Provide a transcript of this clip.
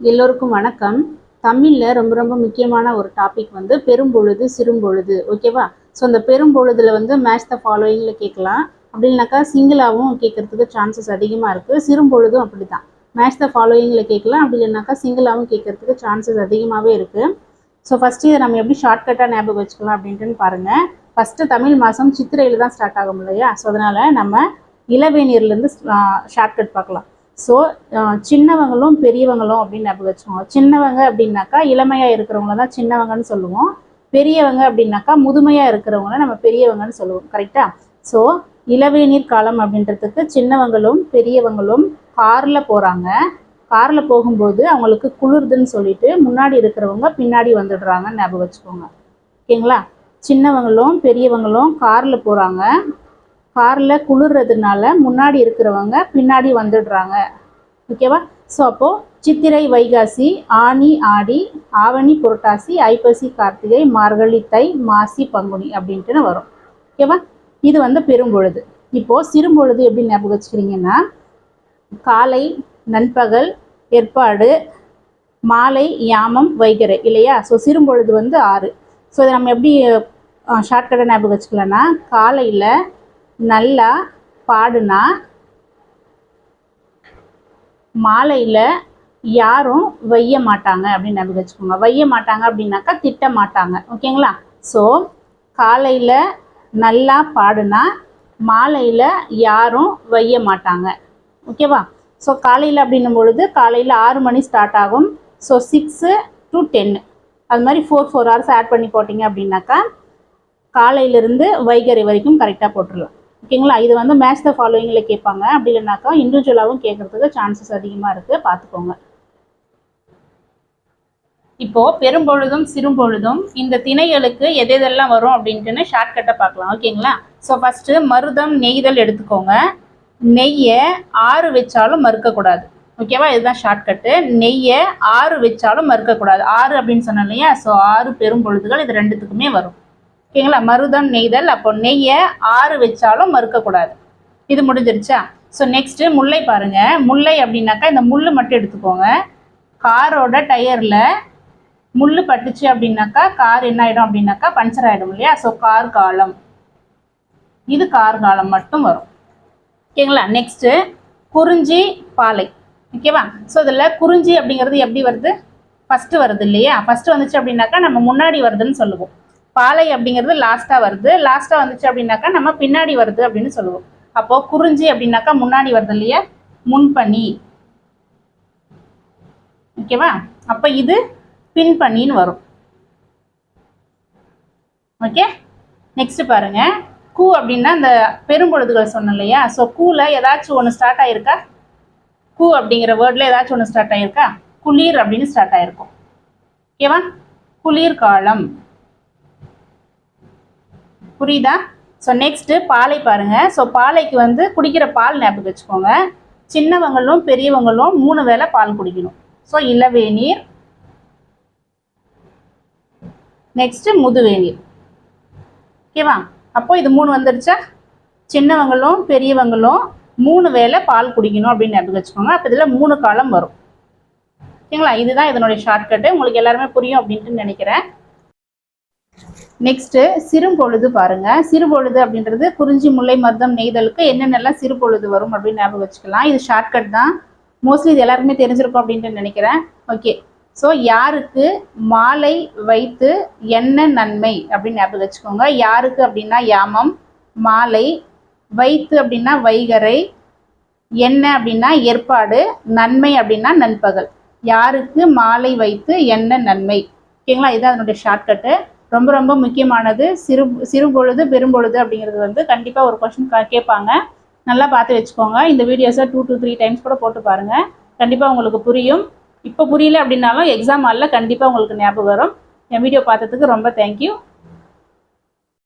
எல்லோருக்கும் வணக்கம். தமிழில் ரொம்ப ரொம்ப முக்கியமான ஒரு டாபிக் வந்து பெரும்பொழுது சிறும்பொழுது ஓகேவா ஸோ அந்த பெரும்பொழுதுல வந்து மேட்ச் த ஃபாலோயிங்கில் கேட்கலாம். அப்படின்னாக்கா சிங்கிளாகவும் கேட்கறதுக்கு சான்சஸ் அதிகமாக இருக்குது சிறும்பொழுதும் அப்படி தான் மேட்ச் த ஃபாலோயிங்கில் கேட்கலாம். அப்படி இல்லைனாக்கா சிங்கிளாகவும் கேட்கறதுக்கு சான்சஸ் அதிகமாகவே இருக்குது ஸோ ஃபஸ்ட்டு இதை நம்ம எப்படி ஷார்ட்கட்டாக ஞாபகம் வச்சுக்கலாம் அப்படின்ட்டுன்னு பாருங்கள் ஃபஸ்ட்டு தமிழ் மாதம் சித்திரையில் தான் ஸ்டார்ட் ஆகும் இல்லையா? ஸோ அதனால் நம்ம இளவேநீர்லேருந்து ஷார்ட்கட் பார்க்கலாம். ஸோ சின்னவங்களும் பெரியவங்களும் அப்படின்னு ஞாபகம் வச்சுக்கோங்க. சின்னவங்க அப்படின்னாக்கா இளமையாக இருக்கிறவங்கள தான் சின்னவங்கன்னு சொல்லுவோம். பெரியவங்க அப்படின்னாக்கா முதுமையாக இருக்கிறவங்கள நம்ம பெரியவங்கன்னு சொல்லுவோம். கரெக்டாக ஸோ இளவேநீர் காலம் அப்படின்றதுக்கு சின்னவங்களும் பெரியவங்களும் காரில் போகிறாங்க காரில் போகும்போது அவங்களுக்கு குளிர்துன்னு சொல்லிட்டு முன்னாடி இருக்கிறவங்க பின்னாடி வந்துடுறாங்கன்னு ஞாபகம் வச்சுக்கோங்க. ஓகேங்களா? சின்னவங்களும் பெரியவங்களும் காரில் போகிறாங்க காரில் குளிர்றதுனால முன்னாடி இருக்கிறவங்க பின்னாடி வந்துடுறாங்க. ஓகேவா ஸோ அப்போது சித்திரை வைகாசி ஆனி ஆடி ஆவணி புரட்டாசி ஐப்பசி கார்த்திகை மார்கழி தை மாசி பங்குனி அப்படின்ட்டுன்னு வரும். ஓகேவா இது வந்து பெரும்பொழுது. இப்போது சிறும்பொழுது எப்படி ஞாபகம் வச்சுக்கிறீங்கன்னா காலை நண்பகல் ஏற்பாடு மாலை யாமம் வைகரை இல்லையா? ஸோ சிறும்பொழுது வந்து ஆறு. ஸோ இதை நம்ம எப்படி ஷார்ட்கட்டாக ஞாபகம் வச்சுக்கலாம்னா காலையில் நல்லா பாடுனா மாலையில் யாரும் வைய மாட்டாங்க அப்படின்னு நம்பி வச்சுக்கோங்க. வைய மாட்டாங்க அப்படின்னாக்கா திட்ட மாட்டாங்க. ஓகேங்களா? ஸோ காலையில் நல்லா பாடுனா மாலையில் யாரும் வைய மாட்டாங்க. ஓகேவா? ஸோ காலையில் அப்படின்னும் பொழுது காலையில் ஆறு மணி ஸ்டார்ட் ஆகும். ஸோ சிக்ஸு டு டென்னு அது மாதிரி ஃபோர் ஃபோர் ஹவர்ஸ் ஆட் பண்ணி போட்டிங்க அப்படின்னாக்கா காலையிலேருந்து வைகரை வரைக்கும் கரெக்டாக போட்டுடலாம் ஓகேங்களா? இது வந்து மேட்ச் த ஃபாலோயிங்கில் கேட்பாங்க. அப்படி இல்லைனாக்கா இண்டிவிஜுவலாகவும் கேட்குறதுக்கு சான்சஸ் அதிகமாக இருக்குது பார்த்துக்கோங்க. இப்போ பெரும்பொழுதும் சிறும்பொழுதும் இந்த திணைகளுக்கு எது எதெல்லாம் வரும் அப்படின்ட்டுன்னு ஷார்ட்கட்டை பார்க்கலாம். ஓகேங்களா? ஸோ ஃபஸ்ட்டு மருதம் நெய்தல் எடுத்துக்கோங்க. நெய்யை ஆறு வச்சாலும் மறுக்கக்கூடாது. ஓகேவா? இதுதான் ஷார்ட்கட்டு நெய்யை ஆறு வச்சாலும் மறுக்கக்கூடாது. ஆறு அப்படின்னு சொன்னோம் இல்லையா? ஸோ ஆறு பெரும்பொழுதுகள் இது ரெண்டுத்துக்குமே வரும். ஓகேங்களா? மருதம் நெய்தல். அப்போ நெய்யை ஆறு வச்சாலும் மறுக்கக்கூடாது. இது முடிஞ்சிருச்சா? ஸோ நெக்ஸ்ட்டு முல்லை பாருங்க. முல்லை அப்படின்னாக்கா இந்த முள் மட்டும் எடுத்துக்கோங்க. காரோட டயரில் முள் பட்டுச்சு அப்படின்னாக்கா கார் என்ன ஆகிடும் அப்படின்னாக்கா பஞ்சர் ஆகிடும் இல்லையா? ஸோ கார் காலம். இது கார் காலம் மட்டும் வரும். ஓகேங்களா? நெக்ஸ்ட்டு குறிஞ்சி பாலை. ஓகேவா? ஸோ இதில் குறிஞ்சி அப்படிங்கிறது எப்படி வருது? ஃபஸ்ட்டு வருது இல்லையா? ஃபஸ்ட்டு வந்துச்சு அப்படின்னாக்கா நம்ம முன்னாடி வருதுன்னு சொல்லுவோம். பாலை அப்படிங்கிறது லாஸ்ட்டாக வருது. லாஸ்ட்டாக வந்துச்சு அப்படின்னாக்கா நம்ம பின்னாடி வருது அப்படின்னு சொல்லுவோம். அப்போது குறிஞ்சி அப்படின்னாக்கா முன்னாடி வருது இல்லையா? முன்பணி. ஓகேவா அப்போ இது பின்பணின்னு வரும். ஓகே நெக்ஸ்ட் பாருங்க. கூ அப்படின்னா அந்த பெரும்பொழுதுகள் சொன்னோம் இல்லையா? ஸோ கூல ஏதாச்சும் ஒன்று ஸ்டார்ட் ஆயிருக்கா? கூ அப்படிங்கிற வேர்டில் ஏதாச்சும் ஒன்று ஸ்டார்ட் ஆயிருக்கா? குளிர் அப்படின்னு ஸ்டார்ட் ஆயிருக்கும். ஓகேவா குளிர்காலம். புரியுதா? ஸோ நெக்ஸ்ட்டு பாலை பாருங்கள் ஸோ பாலைக்கு வந்து குடிக்கிற பால் ஞாபகம் வச்சுக்கோங்க. சின்னவங்களும் பெரியவங்களும் மூணு வேளை பால் குடிக்கணும். ஸோ இளவேநீர். நெக்ஸ்ட்டு முதுவேநீர். ஓகேவா அப்போது இது மூணு வந்துருச்சா? சின்னவங்களும் பெரியவங்களும் மூணு வேளை பால் குடிக்கணும் அப்படின்னு ஞாபகம் வச்சுக்கோங்க. அப்போ இதில் மூணு காலம் வரும். ஓகேங்களா இதுதான் இதனுடைய ஷார்ட்கட்டு உங்களுக்கு எல்லாருமே புரியும் அப்படின்ட்டு நினைக்கிறேன். நெக்ஸ்ட்டு சிறுபொழுது பாருங்கள் சிறுபொழுது அப்படின்றது குறிஞ்சி முல்லை மருதம் நெய்தலுக்கு என்னென்னலாம் சிறுபொழுது வரும் அப்படின்னு ஞாபகம் வச்சுக்கலாம். இது ஷார்ட்கட் தான். மோஸ்ட்லி இது எல்லாருக்குமே தெரிஞ்சிருக்கும் அப்படின்ட்டு நினைக்கிறேன். ஓகே ஸோ யாருக்கு மாலை வைத்து என்ன நன்மை அப்படின்னு ஞாபகம் வச்சுக்கோங்க. யாருக்கு அப்படின்னா யாமம் மாலை வைத்து அப்படின்னா வைகரை என்ன அப்படின்னா ஏற்பாடு நன்மை அப்படின்னா நண்பகல். யாருக்கு மாலை வைத்து என்ன நன்மை? ஓகேங்களா? இதுதான் அதனுடைய ஷார்ட்கட்டு ரொம்ப ரொம்ப முக்கியமானது. சிறு சிறு பொழுது பெரும்பொழுது அப்படிங்கிறது வந்து கண்டிப்பாக ஒரு கொஷின் கேட்பாங்க. நல்லா பார்த்து வச்சுக்கோங்க. இந்த வீடியோஸை டூ டூ த்ரீ டைம்ஸ் கூட போட்டு பாருங்கள் கண்டிப்பாக உங்களுக்கு புரியும். இப்போ புரியல அப்படின்னாலும் எக்ஸாம் ஆளில் கண்டிப்பாக உங்களுக்கு ஞாபகம் வரும். என் வீடியோ பார்த்ததுக்கு ரொம்ப தேங்க்யூ